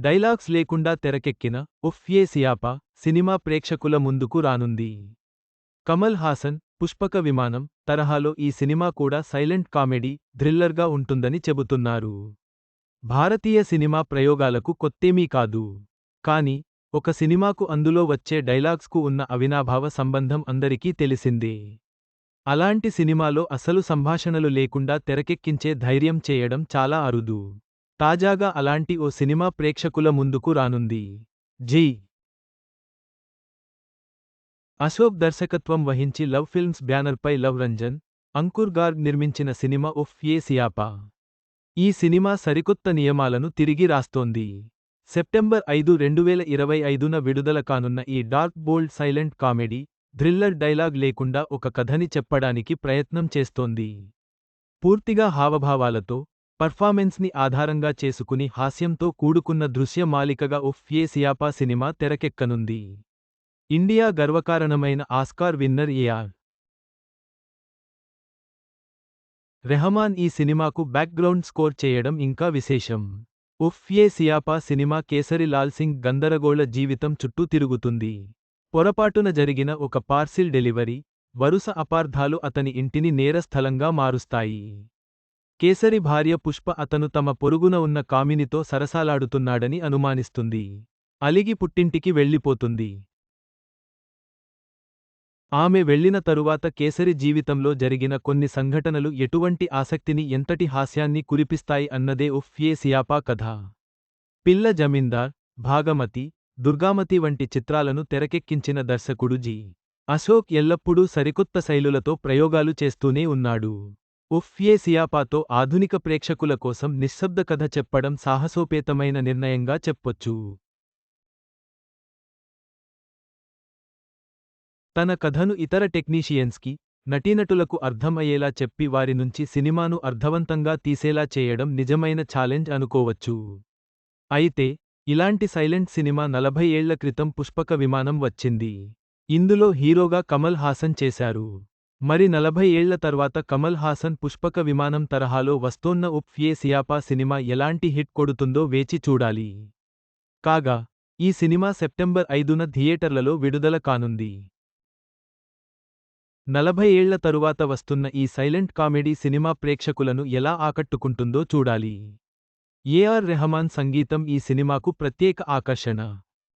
Dialogues లేకుండా తెరకెక్కిన ఉఫ్ ఏ Siyapaa cinema ప్రేక్షకుల ముందుకు రానుంది. కమల్ హాసన్ పుష్పక విమానం తరహాలో ఈ సినిమా కూడా సైలెంట్ కామెడీ థ్రిల్లర్గా ఉంటుందని చెబుతున్నారు. భారతీయ సినిమా ప్రయోగాలకు కొత్తేమీ కాదు. కాని ఒక సినిమాకు అందులో వచ్చే డైలాగ్స్కు ఉన్న అవినాభావ సంబంధం అందరికీ తెలిసిందే. అలాంటి సినిమాలో అసలు సంభాషణలు లేకుండా తెరకెక్కించే ధైర్యం చేయడం చాలా అరుదు. తాజాగా అలాంటి ఓ సినిమా ప్రేక్షకుల ముందుకు రానుంది. జీ. అశోక్ దర్శకత్వం వహించి లవ్ ఫిల్మ్స్ బ్యానర్పై లవ్ రంజన్ అంకుర్ గార్గ్ నిర్మించిన సినిమా ఉఫ్ ఏ సియాపా. ఈ సినిమా సరికొత్త నియమాలను తిరిగి రాస్తోంది. సెప్టెంబర్ ఐదు రెండువేల ఇరవై ఐదున విడుదల కానున్న ఈ dark bold silent comedy thriller dialogue లేకుండా ఒక కథని చెప్పడానికి ప్రయత్నం చేస్తోంది. పూర్తిగా హావభావాలతో పర్ఫార్మెన్స్ని ఆధారంగా చేసుకుని హాస్యంతో కూడుకున్న దృశ్య మాలికగా ఉఫ్ ఏ సియాపా సినిమా తెరకెక్కనుంది. India గర్వకారణమైన Oscar winner A R Rahman ఈ సినిమాకు బ్యాక్గ్రౌండ్ స్కోర్ చేయడం ఇంకా విశేషం. ఉఫ్ ఏ సియాపా సినిమా కేసరి లాల్ సింగ్ గందరగోళ జీవితం చుట్టూ తిరుగుతుంది. పొరపాటున జరిగిన ఒక పార్సిల్ డెలివరీ వరుస అపార్థాలు అతని ఇంటిని నేరస్థలంగా మారుస్తాయి. కేసరి భార్య పుష్ప అతను తమ పొరుగున ఉన్న కామినితో సరసాలాడుతున్నాడని అనుమానిస్తుంది. అలిగి పుట్టింటికి వెళ్ళిపోతుంది. ఆమె వెళ్ళిన తరువాత కేసరి జీవితంలో జరిగిన కొన్ని సంఘటనలు ఎటువంటి ఆసక్తిని ఎంతటి హాస్యాన్ని కురిపిస్తాయి అన్నదే ఉఫ్ ఏ సియాపా కథ. పిల్ల జమీందార్ భాగమతి దుర్గామతి వంటి చిత్రాలను తెరకెక్కించిన దర్శకుడు జి. అశోక్ ఎల్లప్పుడూ సరికొత్త శైలులతో ప్రయోగాలు చేస్తూనే ఉన్నాడు. ఉఫ్యేసియాపాతో సియాపాతో ఆధునిక ప్రేక్షకుల కోసం నిశ్శబ్ద కథ చెప్పడం సాహసోపేతమైన నిర్ణయంగా చెప్పొచ్చు. తన కథను ఇతర టెక్నీషియన్స్కి నటీనటులకు అర్థమయ్యేలా చెప్పి వారి నుంచి సినిమాను అర్థవంతంగా తీసేలా చేయడం నిజమైన ఛాలెంజ్ అనుకోవచ్చు. అయితే ఇలాంటి సైలెంట్ సినిమా నలభై ఏళ్ళ క్రితం పుష్పక విమానం వచ్చింది. ఇందులో హీరోగా కమల్ హాసన్ చేశారు. మరి నలభై ఏళ్ళ తర్వాత కమల్ హాసన్ పుష్పక విమానం తరహాలో వస్తోన్న ఉప్ ఏ సియాపా సినిమా ఎలాంటి హిట్ కొడుతుందో వేచి చూడాలి. కాగా ఈ సినిమా సెప్టెంబర్ ఐదున థియేటర్లలో విడుదల కానుంది. నలభై ఏళ్ళ తరువాత వస్తున్న ఈ సైలెంట్ కామెడీ సినిమా ప్రేక్షకులను ఎలా ఆకట్టుకుంటుందో చూడాలి. ఏఆర్ రెహమాన్ సంగీతం ఈ సినిమాకు ప్రత్యేక ఆకర్షణ.